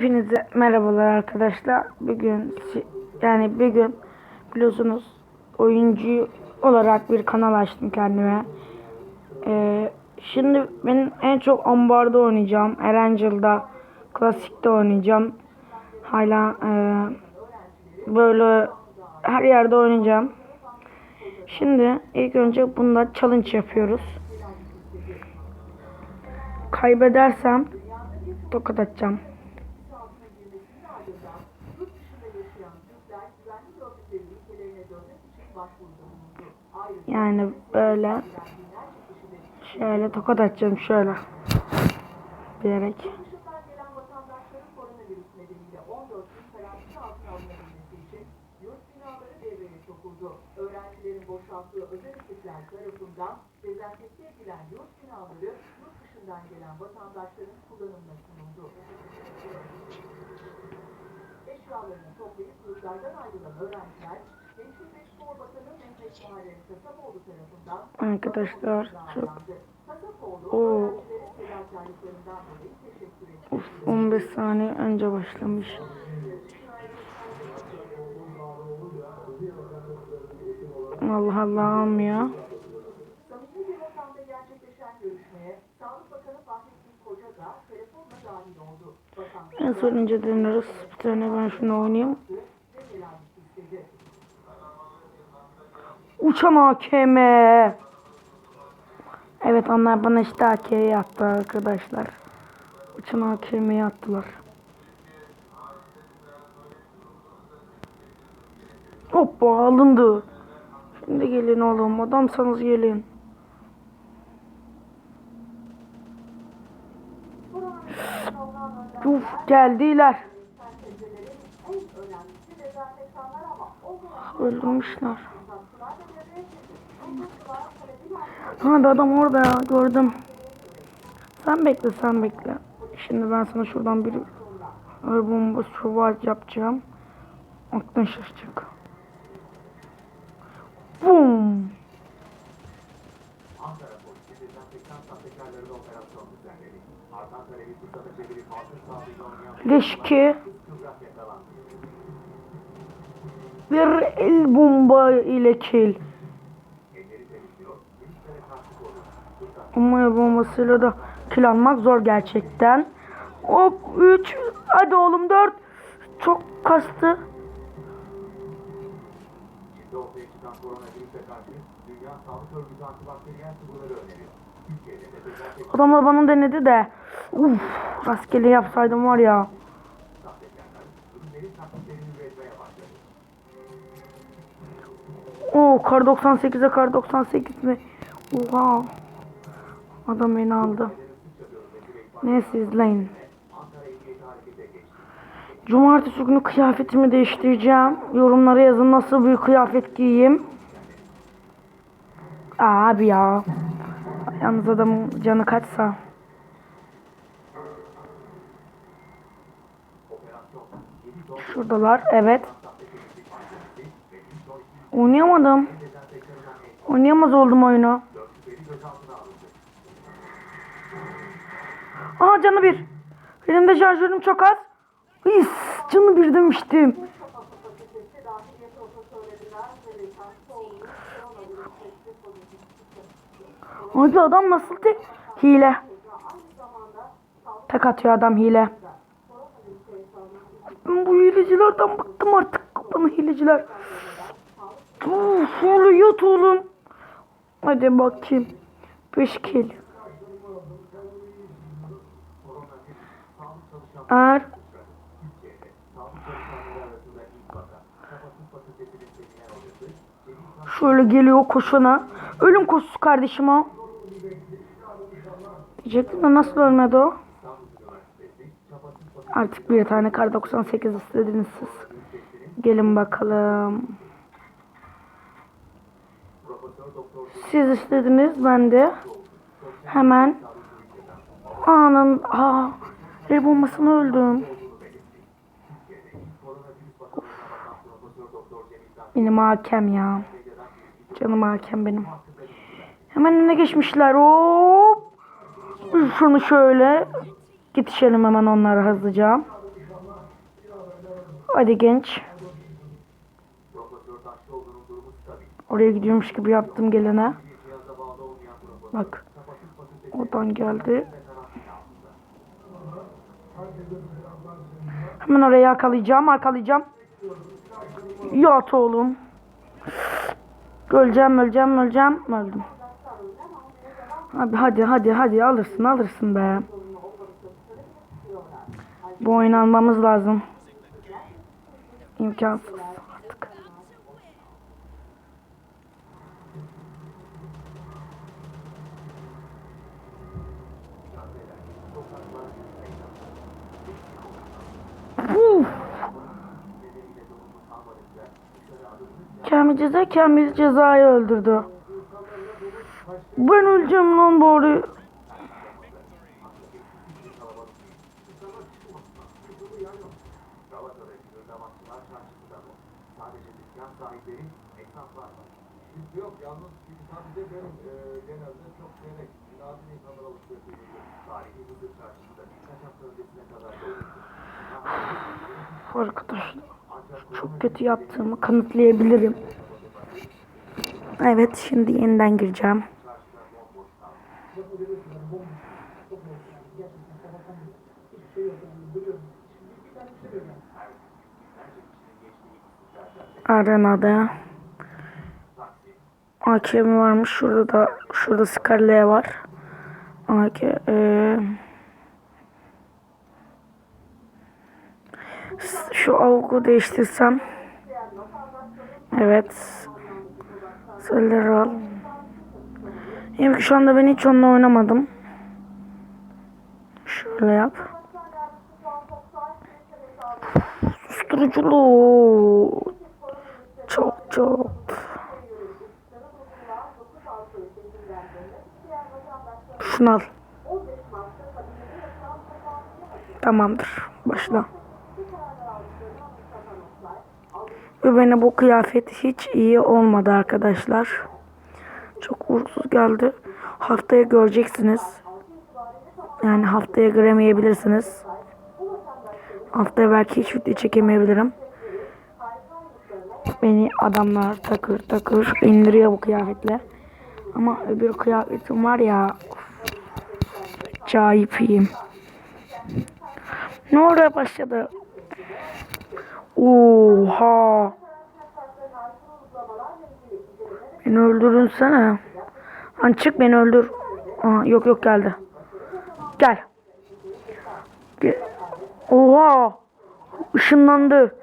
Hepinize merhabalar arkadaşlar. Bugün yani bir gün biliyorsunuz oyuncu olarak bir kanal açtım kendime. Ee, şimdi ben en çok ambarda oynayacağım. Erangel'da klasikte oynayacağım. Hala e, böyle her yerde oynayacağım. Şimdi ilk önce bunda challenge yapıyoruz. Kaybedersem tokat atacağım. Yani böyle şöyle tokat atacağım şöyle diyerek. Dışından gelen vatandaşların koronavirüs nedeniyle 14 gün karantina altına alınabilmesi için yurt binaları devreye sokuldu. Öğrencilerin boşalttığı Arkadaşlar çok. Uf, 15 saniye önce başlamış. Allah Allah almıyor. En son önce deneriz. Bir tane ben şunu oynayayım. Uçan AKM. Evet onlar bana işte AK'yi attı arkadaşlar. Uçan AKM'yi attılar. Hoppa alındı. Şimdi gelin oğlum adamsanız gelin. Uf geldiler. En önemlisi dezenfektanlar ama o zaman Öldürmüşler. talebiyle Hadi adam orada ya gördüm. Sen bekle sen bekle. Şimdi ben sana şuradan bir el bombası çuval yapacağım. Aklın şaşacak. Bum. Ankara Leşki bir el bomba ile kill. El bombasıyla da kill almak zor gerçekten. Hop 3 hadi oğlum 4 çok kastı. Adamlar bana denedi de. Uf rastgele yapsaydım var ya. Oo kar 98'e kar 98 mi? Oha. Adam beni aldı. Neyse izleyin. Cumartesi günü kıyafetimi değiştireceğim. Yorumlara yazın nasıl bir kıyafet giyeyim. Abi ya. Yalnız adamın canı kaçsa. Operasyon 7 ton Şuradalar. Evet. Oynayamadım. Oynayamaz oldum oyunu. 4 şüpheli gözaltına alındı. Aha canı bir. Elimde şarjörüm çok az. Is, canı bir demiştim. Abi adam nasıl tek? Hile. Tek atıyor adam hile. Ben bu hilecilerden bıktım artık. Bana hileciler. Uf, oğlum yat oğlum. Hadi bakayım. Beş kill. Er. Şöyle geliyor koşuna. Ölüm koşusu kardeşim o. Diyecektim de nasıl ölmedi o? Artık bir tane kar 98 istediniz siz. Gelin bakalım. Siz istediniz ben de. Hemen. Anın. Aa, el bombasına öldüm. Benim hakem ya. Canım hakem benim. Hemen önüne geçmişler. Hop. Şunu şöyle. Yetişelim hemen onlara hızlıca. Hadi genç. Oraya gidiyormuş gibi yaptım gelene. Bak. Oradan geldi. Hemen oraya arkalayacağım, arkalayacağım. Yat oğlum. Öleceğim, öleceğim, öleceğim. Öldüm. Abi hadi hadi hadi alırsın alırsın be. Bu oyunu almamız lazım. İmkansız artık. Uf. Kamil ceza cezayı öldürdü. Ben öleceğim lan bari. Arkadaşlar çok kötü yaptığımı kanıtlayabilirim. Evet şimdi yeniden gireceğim. Arenada. AKM varmış. Şurada da şurada Scarlet var. AK eee, şu avuku değiştirsem. Evet. Söyleri al. Yani şu anda ben hiç onunla oynamadım. Şöyle yap. Susturuculu. Çok çok. Şunu al. Tamamdır. Başla. Ve bana bu kıyafet hiç iyi olmadı arkadaşlar. Çok uğursuz geldi. Haftaya göreceksiniz. Yani haftaya göremeyebilirsiniz. Haftaya belki hiç video çekemeyebilirim. Beni adamlar takır takır indiriyor bu kıyafetle. Ama öbür kıyafetim var ya. Acayip iyiyim. Ne oraya başladı? Oha. Beni öldürünsene. Lan çık beni öldür. Aa, yok yok geldi. Gel. Gel. Oha. Işınlandı.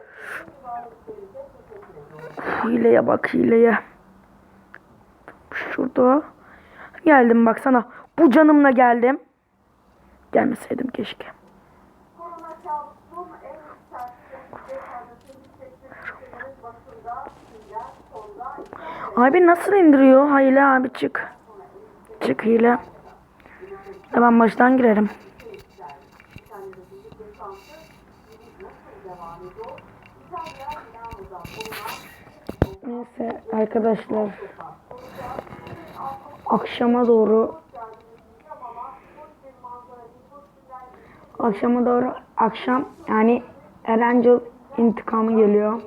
Hileye bak hileye. Şurada. Geldim baksana. Bu canımla geldim. Gelmeseydim keşke. Abi nasıl indiriyor? Hile abi çık. Çık hile. Ya ben baştan girerim. Neyse arkadaşlar. Akşama doğru Akşama doğru akşam yani Erencil intikamı geliyor.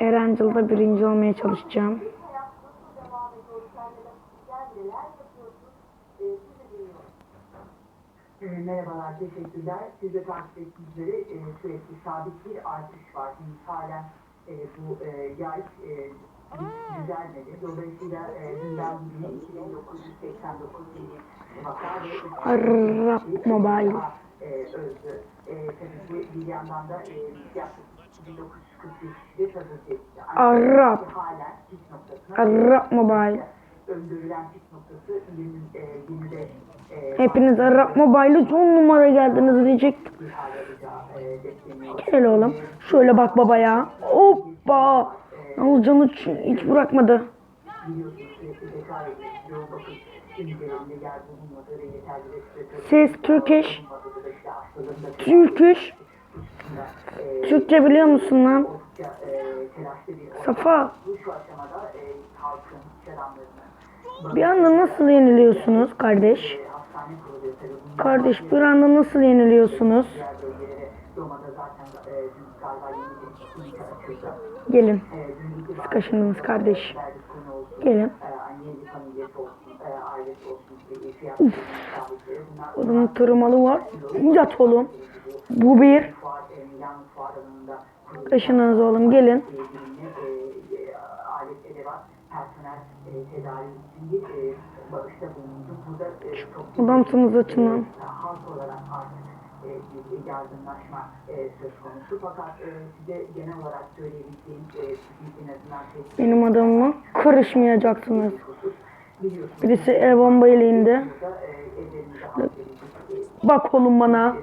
Erencil'de birinci olmaya çalışacağım. E, merhabalar, teşekkürler. Siz de takip ettiğiniz üzere e, sürekli sabit bir artış var. Henüz halen e, bu e, yay e, düzelmedi. Dolayısıyla e, dünden bugüne 2989 yeni vaka ve Mobile. e, öldü. E, tabii ki bir yandan da e, yaklaşık 1945'de tabii ki Arap. Arap Mobile. öldürülen pik noktası 20, 25 Hepiniz Arap Mobile'ı son numara geldiniz diyecek. Gel oğlum. Şöyle bak baba ya. Hoppa. Yalnız canı hiç, hiç bırakmadı. Ses Turkish. bulunmadığı Türkçe biliyor musun lan? Safa. Bir anda nasıl yeniliyorsunuz kardeş? Kardeş bir anda nasıl yeniliyorsunuz? Gelin. E, dün itibariyle Kaşındınız kardeş. Gelin. Bunlar Bunun tırmalı var. Yat oğlum. Bu bir. Kaşınınız oğlum gelin. e, e, e, Adamsınız açın lan. halk olarak artık bir yardımlaşma söz konusu. Fakat size genel olarak söyleyebileceğim en azından Benim adamıma karışmayacaksınız. Birisi el bomba ile indi. Bak oğlum bana.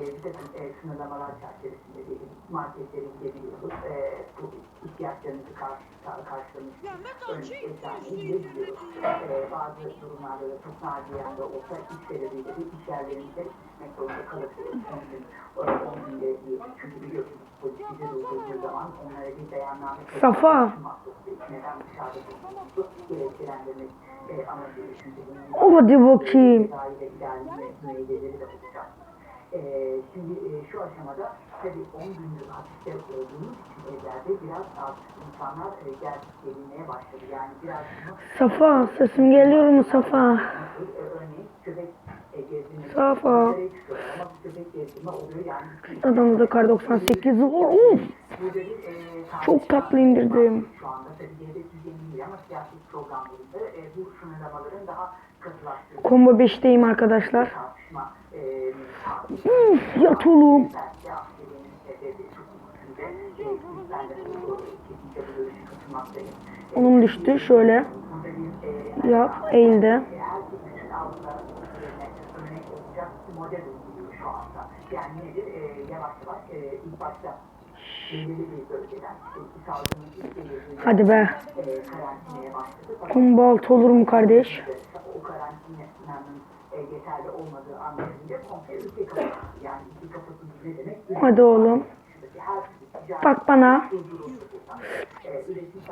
E, bir takım e, sınırlamalar çerçevesinde değil, marketlere gidebiliyoruz. E, bu ihtiyaçlarınızı karşı, ka- karşılamış ön eczaneyi gidebiliyoruz. E, bazı durumlarda da çok nadiren de olsa iş sebebiyle de iş yerlerinde gitmek zorunda kalabiliyoruz. 10 gün, e, 10 günde bir, çünkü biliyorsunuz polis durdurduğu zaman onlara bir beyanname Safa. Neden dışarıda bulunduğumuzu gerekçelendirmek e, amacıyla hadi bakayım. tedaviyle ilerleme müeyyideleri de olacak. Ee, şimdi e, şu aşamada tabii 10 gündür hapiste olduğumuz için evlerde biraz artık insanlar e, gel gelinmeye başladı. Yani biraz Safa sesim geliyor mu Safa? nasıl, e, örneğin köpek e. Safa. Adamda kar 98 var. Bir e, Çok tatlı indirdim. Şu anda tabii devlet düzeni değil ama siyaset programlarında e, bu sınırlamaların daha katılaştırılması Combo 5'teyim arkadaşlar. tartışma Uf, yat oğlum. Onun düştü şöyle. Yap eğildi. Hadi be. altı olur mu kardeş? o karantinanın Hadi oğlum. Bak bana.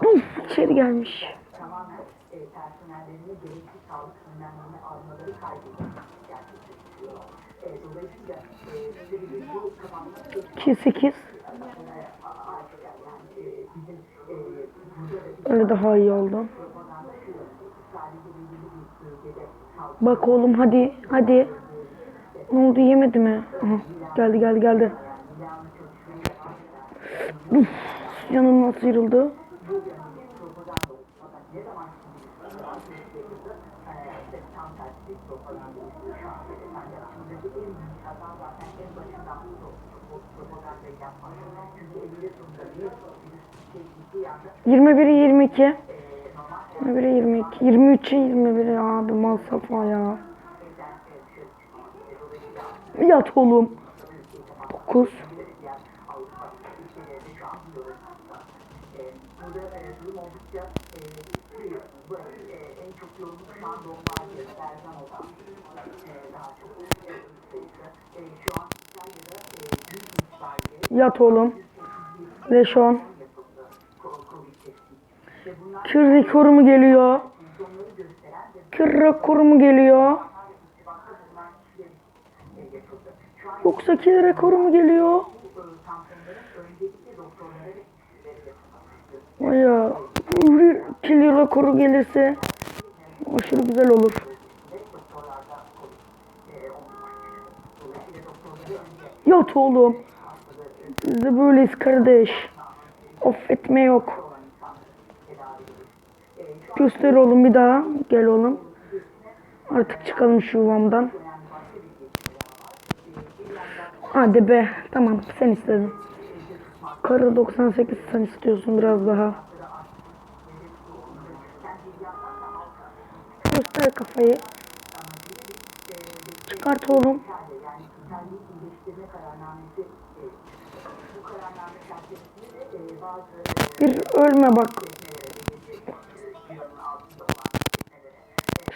Uf, içeri gelmiş. tamamen personellerine gerekli sağlık önlemlerini almaları kaydıyla gerçekleştiriyor. Dolayısıyla size bir bu kapanması 2 8. yani bizim burada da Öyle daha iyi oldu. Bak oğlum hadi hadi. Ne oldu yemedi mi? Aha, geldi geldi geldi. Uf, canım nasıl elinde sonunda bir virüs şey gittiği anda 21 22. 21 22. 23 21 abi mal safa ya. Yat oğlum. 9. burada e, durum oldukça e, biliyorsunuz bu e, en çok yoğunluk şu an Lombardiya, Berzano'da e, daha çok e, sayısı. E, şu an İtalya'da e, gün itibariyle Yat oğlum. Ve bunlar Kür rekoru mu geliyor? Kür rekoru mu geliyor? bunlarla irtibatta bulunan kişiler için e, yapıldı. Şu an Yoksa kil rekoru mu geliyor? bu e, tamponların öncelikle doktorlara ve kişilere yapılması. Vay ya. Kil rekoru gelirse aşırı güzel olur. Yat oğlum. Biz de böyleyiz kardeş. Affetme yok. Göster oğlum bir daha. Gel oğlum. Artık çıkalım şu yuvamdan. önemli başka bir gelişme daha var. E, bir yandan Hadi be. Tamam sen istedin. Karı 98 sen istiyorsun biraz daha. Göster kafayı. Çıkart oğlum. Bir ölme bak.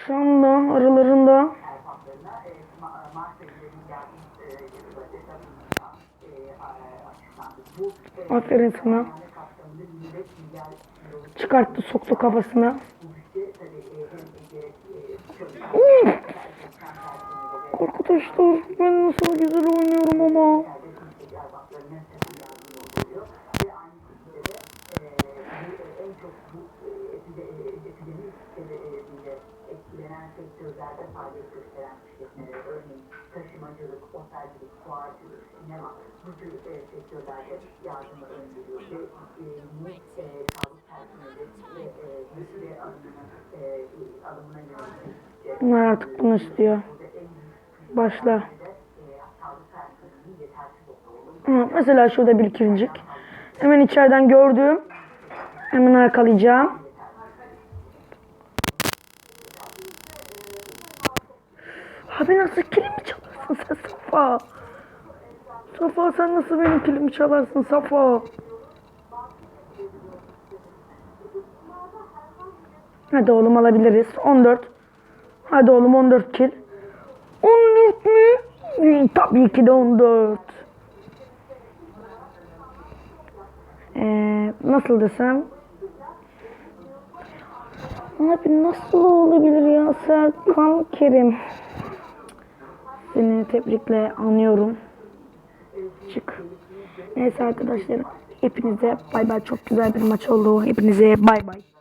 Şu anda aralarında erfatlarına e, Ma- Mart ayında bir yardım e, yapılacak tarafından e, a- açıklandı. Bu e, aferin sana. kararname kapsamında 25 milyar euroluk Çıkarttı soktu kafasına. Arkadaşlar ben nasıl güzel oynuyorum ama. Faaliyet gösteren işletmelere örneğin taşımacılık, otelcilik, fuarcılık, sinema bu tür e, sektörlerde yardımı öngörüyor ve e, e, sağlık personeli ve e, hemşire alımına, e, alımına yönelik Bunlar artık bunu istiyor. Başla. e, Hı, Mesela şurada bir kircik. Hemen içeriden gördüğüm. Hemen arkalayacağım. Abi nasıl kilimi çalarsın sen Safa? Safa sen nasıl benim kilimi çalarsın Safa? Hadi oğlum alabiliriz. 14. Hadi oğlum 14 kil. 14 mü? Tabii ki de 14. Ee, nasıl desem? Abi nasıl olabilir ya Serkan Kerim? Seni tebrikle anıyorum. Çık. Neyse arkadaşlar hepinize bay bay çok güzel bir maç oldu. Hepinize bay bay.